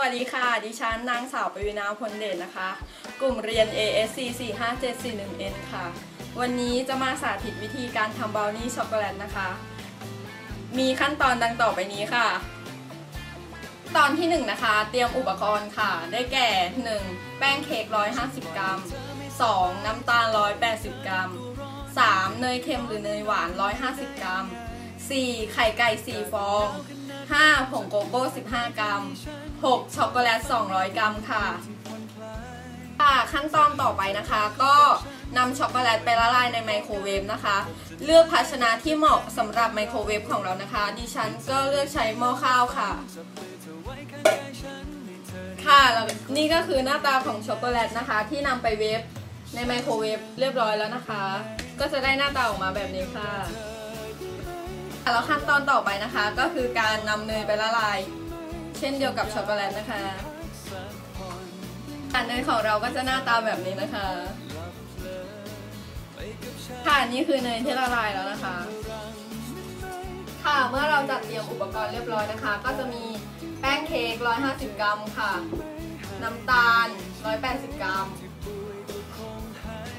วัสดีค่ะ ดิฉันนางสาวปวีนาพลเดชนะคะ กลุ่มเรียน ASC 45741N ค่ะ วันนี้จะมาสาธิตวิธีการทำบราวนี่ช็อกโกแลตนะคะ มีขั้นตอนดังต่อไปนี้ค่ะ ตอนที่1นะคะ เตรียมอุปกรณ์ค่ะ ได้แก่ 1. แป้งเค้ก 150 กรัม 2. น้ำตาล 180 กรัม 3. เนยเค็มหรือเนยหวาน 150 กรัม 4. ไข่ไก่ 4 ฟอง 5. ผงโกโก้ 15 กรัม 6. ช็อกโกแลต 200 กรัมค่ะค่ะขั้นตอนต่อไปนะคะ ก็นำช็อกโกแลตไปละลายในไมโครเวฟนะคะ เลือกภาชนะที่เหมาะสำหรับไมโครเวฟของเรานะคะ ดิฉันก็เลือกใช้หม้อข้าวค่ะ ค่ะแล้วนี่ก็คือหน้าตาของช็อกโกแลตนะคะ ที่นำไปเวฟในไมโครเวฟเรียบร้อยแล้วนะคะ ก็จะได้หน้าตาออกมาแบบนี้ค่ะ แล้วขั้นตอนต่อไปนะคะ ก็คือการนำเนยไปละลาย เช่นเดียวกับช็อกโกแลตนะคะอันเนยของเราก็จะหน้าตาแบบนี้นะคะค่ะนี่คือเนยที่ละลายแล้วนะคะ ค่ะเมื่อเราจัดเตรียมอุปกรณ์เรียบร้อยนะคะ ก็จะมีแป้งเค้ก 150 กรัมค่ะ น้ำตาล 180 กรัม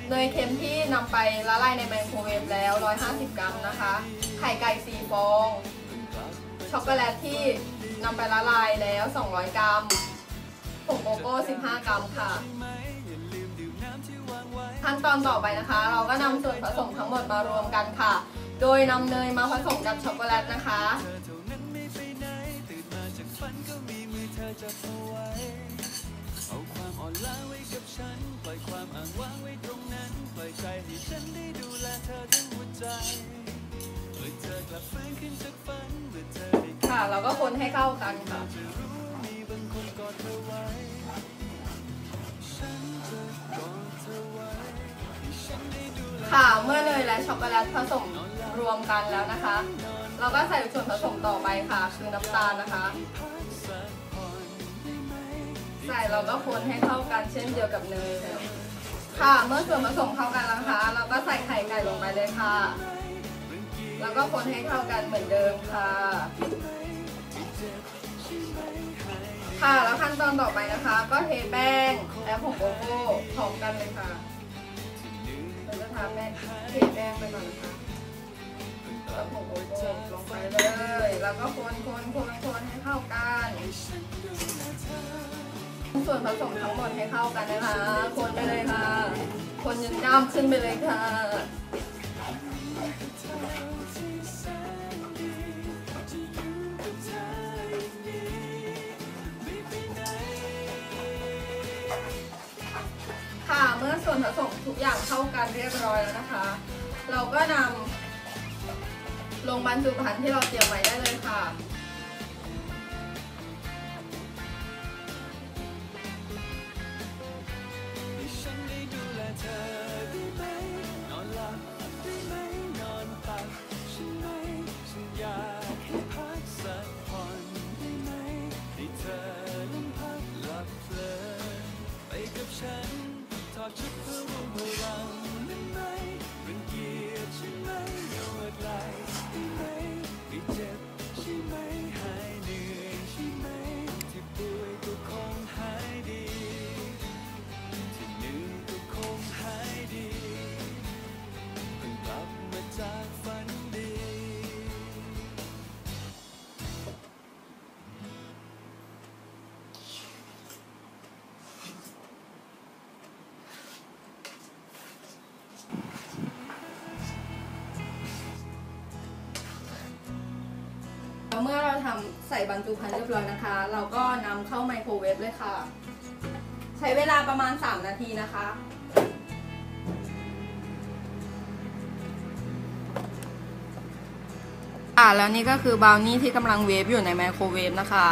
เนยเค็มที่นำไปละลายในไมโครเวฟแล้ว 150 กรัมนะคะ ไข่ไก่4ฟอง ช็อกโกแลตที่นำไปละลายแล้ว 200 กรัมผงโกโก้ 15 กรัมค่ะ ขั้นตอนต่อไปนะคะ เราก็นำส่วนผสมทั้งหมดมารวมกันค่ะ โดยนำเนยมาผสมกับช็อกโกแลตนะคะความอ่อนล้าไว้กับฉันปล่อยความอ้างว้างไว้ตรงนั้น ปล่อยใจให้ฉันได้ดูแลเธอทั้งหัวใจ ค่ะ เราก็คนให้เข้ากันค่ะค่ะเมื่อเนยและช็อกโกแลตผสมรวมกันแล้วนะคะ เราก็ใส่ส่วนผสมต่อไปค่ะ คือน้ำตาลนะคะ ใส่เราก็คนให้เข้ากันเช่นเดียวกับเนยเลยค่ะ เมื่อส่วนผสมเข้ากันแล้วนะคะ เราก็ใส่ไข่ไก่ลงไปเลยค่ะ แล้วก็คนให้เข้ากันเหมือนเดิมค่ะ ค่ะแล้วขั้นตอนต่อไปนะคะ ก็เทแป้งและผงโกโก้พร้อมกันเลยค่ะเราจะทำแป้งเทแป้งไปก่อนนะคะแล้วผงโกโก้ลงไปเลย แล้วก็คนคนคนคนให้เข้ากันส่วนผสมทั้งหมดให้เข้ากันนะคะ คนไปเลยค่ะ คนจนกล้ามขึ้นไปเลยค่ะ ค่ะเมื่อส่วนผสมทุกอย่างเข้ากันเรียบร้อยแล้วนะคะ เราก็นำลงบรรจุภัณฑ์ที่เราเตรียมไว้ได้ อเราทำใส่บรรจุภัณฑ์เรียบร้อยนะคะ เราก็นำเข้าไมโครเวฟเลยค่ะ ใช้เวลาประมาณ 3 นาทีนะคะ อ่าแล้วนี่ก็คือบราวนี่ที่กำลังเวฟอยู่ในไมโครเวฟนะคะ